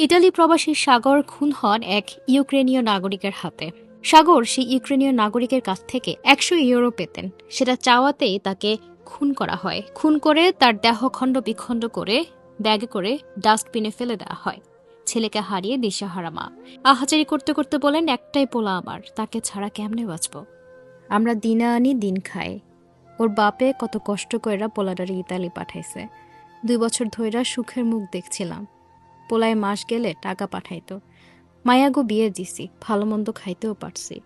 Italy প্রবাসী সাগর খুন হন এক ইউক্রেনীয় নাগরিকের হাতে। সাগর সেই ইউক্রেনীয় নাগরিকের কাছ থেকে একশো ইউরো পেতেন। সেটা চাওয়াতেই তাকে খুন করা হয়। খুন করে তার দেহ খণ্ড বিখণ্ড করে, ব্যাগে করে ডাস্টবিনে ফেলে দেওয়া হয়। ছেলেকে হারিয়ে দিশাহারা মা। আহাজারি করতে করতে বলেন, একটাই পোলা আমার, তাকে ছাড়া কেমনে বাঁচব? আমরা দিনা আনি, দিন খাই। ওর বাপে কত কষ্ট কইরা পোলাডারে ইতালি পাঠাইছে। দুই বছর ধইরা সুখের মুখ দেখছিলাম। পোলায় মাস গেলে টাকা পাঠাইতো। মায়াগো বিয়ে দিছি ভালো মন্দ খাইতেও পারছি।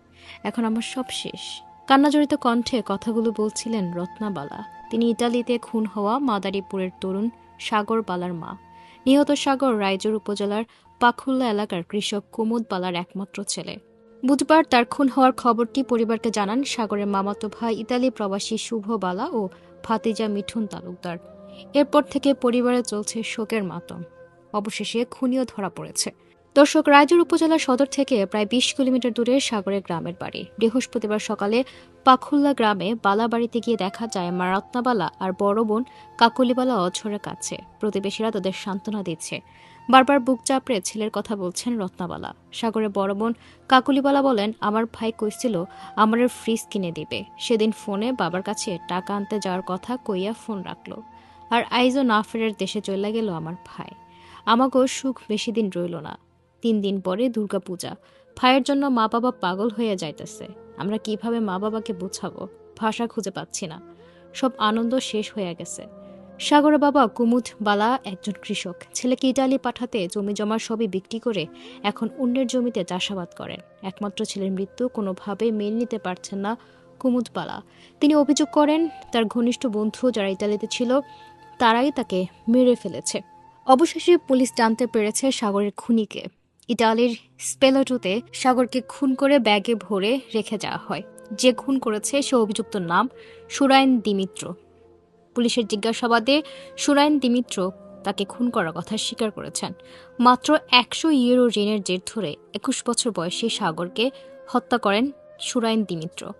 এখন আমার সব শেষ। কান্নাজড়িত কণ্ঠে কথাগুলো বলছিলেন রত্নাবালা। তিনি ইটালিতে খুন হওয়া মাদারীপুরের তরুণ সাগর বালার মা। নিহত সাগর রাইজোর উপজেলার পাখুল্লা এলাকার কৃষক কুমুদ বালার একমাত্র ছেলে। বুধবার তার খুন হওয়ার খবরটি পরিবারকে জানান সাগরের মামাতো ভাই ইতালি প্রবাসী শুভ বালা ও ভাতিজা মিঠুন তালুকদার। এরপর থেকে পরিবারে চলছে শোকের মাতম। অবশেষে খুনিও ধরা পড়েছে। দর্শক রায়জোর উপজেলা সদর থেকে প্রায় বিশ কিলোমিটার দূরে সাগরের গ্রামের বাড়ি। বৃহস্পতিবার সকালে পাখুল্লা গ্রামে বালা বাড়িতে গিয়ে দেখা যায় মা রত্নাবালা আর বড় বোন কাকলিবালা অঝরের কাছে। প্রতিবেশীরা তাদের সান্ত্বনা দিচ্ছে। বারবার বুক চাপড়ে ছেলের কথা বলছেন রত্নাবালা। সাগরের বড় বোন কাকুলিবালা বলেন, আমার ভাই কইছিল আমার ফ্রিজ কিনে দিবে। সেদিন ফোনে বাবার কাছে টাকা আনতে যাওয়ার কথা কইয়া ফোন রাখল। আর আইজও না ফেরার দেশে চলে গেল আমার ভাই। আমাকেও সুখ বেশি দিন রইল না। তিন দিন পরে দুর্গাপূজা। ভাইয়ের জন্য মা বাবা পাগল হয়ে যাইতেছে। আমরা কীভাবে মা বাবাকে বোঝাবো? ভাষা খুঁজে পাচ্ছি না। সব আনন্দ শেষ হয়ে গেছে। সাগরের বাবা কুমুদ বালা একজন কৃষক। ছেলেকে ইটালি পাঠাতে জমি জমা সবই বিক্রি করে এখন অন্যের জমিতে চাষাবাদ করেন। একমাত্র ছেলের মৃত্যু কোনোভাবেই মেনে নিতে পারছেন না কুমুদ বালা। তিনি অভিযোগ করেন, তার ঘনিষ্ঠ বন্ধু যারা ইতালিতে ছিল, তারাই তাকে মেরে ফেলেছে। অবশেষে পুলিশ জানতে পেরেছে সাগরের খুনিকে। ইটালির স্পেলোটোতে সাগরকে খুন করে ব্যাগে ভরে রেখে যাওয়া হয়। যে খুন করেছে সে অভিযুক্ত নাম সুরাইন দিমিত্র। পুলিশের জিজ্ঞাসাবাদে সুরাইন দিমিত্র তাকে খুন করার কথা স্বীকার করেছেন। মাত্র একশো ইউরো ঋণের জের ধরে একুশ বছর বয়সী সাগরকে হত্যা করেন সুরাইন দিমিত্র।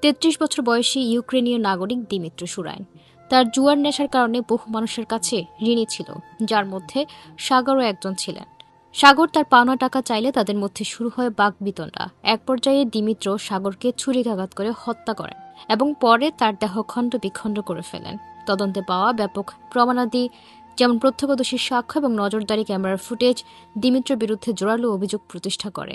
তেত্রিশ বছর বয়সী ইউক্রেনীয় নাগরিক দিমিত্র সুরাইন। তার জুয়ার নেশার কারণে বহু মানুষের কাছে ঋণী ছিল, যার মধ্যে সাগরও একজন ছিলেন। সাগর তার পাওনা টাকা চাইলে তাদের মধ্যে শুরু হয় বাঘ বিতণ্ডা এক পর্যায়ে দিমিত্র সাগরকে ছুরিকাঘাত করে হত্যা করেন এবং পরে তার দেহ খণ্ড বিখণ্ড করে ফেলেন। তদন্তে পাওয়া ব্যাপক প্রমাণাদি, যেমন প্রত্যক্ষদর্শীর সাক্ষ্য এবং নজরদারি ক্যামেরার ফুটেজ, দিমিত্রের বিরুদ্ধে জোরালো অভিযোগ প্রতিষ্ঠা করে।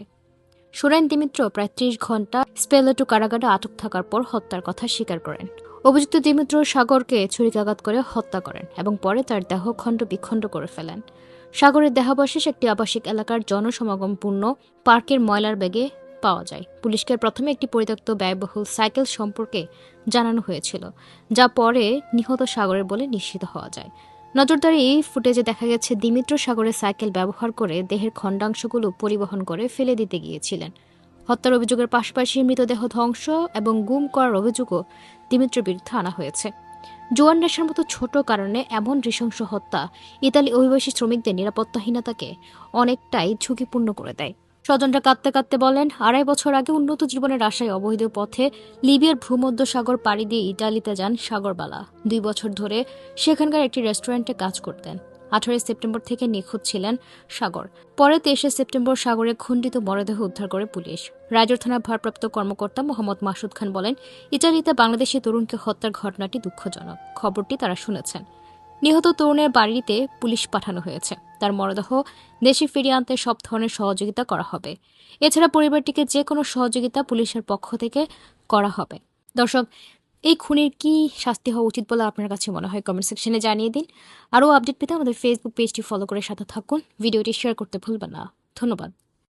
সুরাইন দিমিত্র প্রায় ত্রিশ ঘণ্টা স্পেলেটু কারাগারে আটক থাকার পর হত্যার কথা স্বীকার করেন। অভিযুক্ত দিমিত্র সাগরকে ছুরিকাঘাত করে হত্যা করেন এবং পরে তার দেহ খণ্ড বিখণ্ড করে ফেলেন। সাগরের দেহাবশেষ একটি আবাসিক এলাকার জনসমাগমপূর্ণ পার্কের ময়লার ব্যাগে পাওয়া যায়। পুলিশকে প্রথমে একটি পরিত্যক্ত ব্যয়বহুল সাইকেল সম্পর্কে জানানো হয়েছিল, যা পরে নিহত সাগরের বলে নিশ্চিত হওয়া যায়। নজরদারি এই ফুটেজে দেখা গেছে, দিমিত্র সাগরের সাইকেল ব্যবহার করে দেহের খণ্ডাংশগুলো পরিবহন করে ফেলে দিতে গিয়েছিলেন। হত্যার অভিযোগের পাশাপাশি মৃতদেহ ধ্বংস এবং গুম করার অভিযোগও দিমিত্রের বিরুদ্ধে আনা হয়েছে। জোয়ান রেশার মতো ছোট কারণে এমন নৃশংস হত্যা ইতালি অভিবাসী শ্রমিকদের নিরাপত্তাহীনতাকে অনেকটাই ঝুঁকিপূর্ণ করে দেয়। স্বজনরা কাঁদতে কাঁদতে বলেন, আড়াই বছর আগে উন্নত জীবনের আশায় অবৈধ পথে লিবিয়ার ভূমধ্য সাগর পাড়ি দিয়ে ইটালিতে যান সাগরবালা। দুই বছর ধরে সেখানকার একটি রেস্টুরেন্টে কাজ করতেন। আঠারোই সেপ্টেম্বর থেকে নিখোঁজ ছিলেন সাগর। পরে তেইশে সেপ্টেম্বর সাগরে খণ্ডিত মরদেহ উদ্ধার করে পুলিশ। রাজর থানার ভারপ্রাপ্ত কর্মকর্তা মোহাম্মদ মাসুদ খান বলেন, ইটালিতে বাংলাদেশি তরুণকে হত্যার ঘটনাটি দুঃখজনক। খবরটি তারা শুনেছেন। নিহত তরুণের বাড়িতে পুলিশ পাঠানো হয়েছে। তার মরদেহ দেশে ফিরিয়ে আনতে সব ধরনের সহযোগিতা করা হবে। এছাড়া পরিবারটিকে যে কোনো সহযোগিতা পুলিশের পক্ষ থেকে করা হবে। দর্শক এই খুনের কি শাস্তি হওয়া উচিত বলে আপনার কাছে মনে হয়? কমেন্ট সেকশনে জানিয়ে দিন। আরও আপডেট পেতে আমাদের ফেসবুক পেজটি ফলো করে সাথে থাকুন। ভিডিওটি শেয়ার করতে ভুলবেন না। ধন্যবাদ।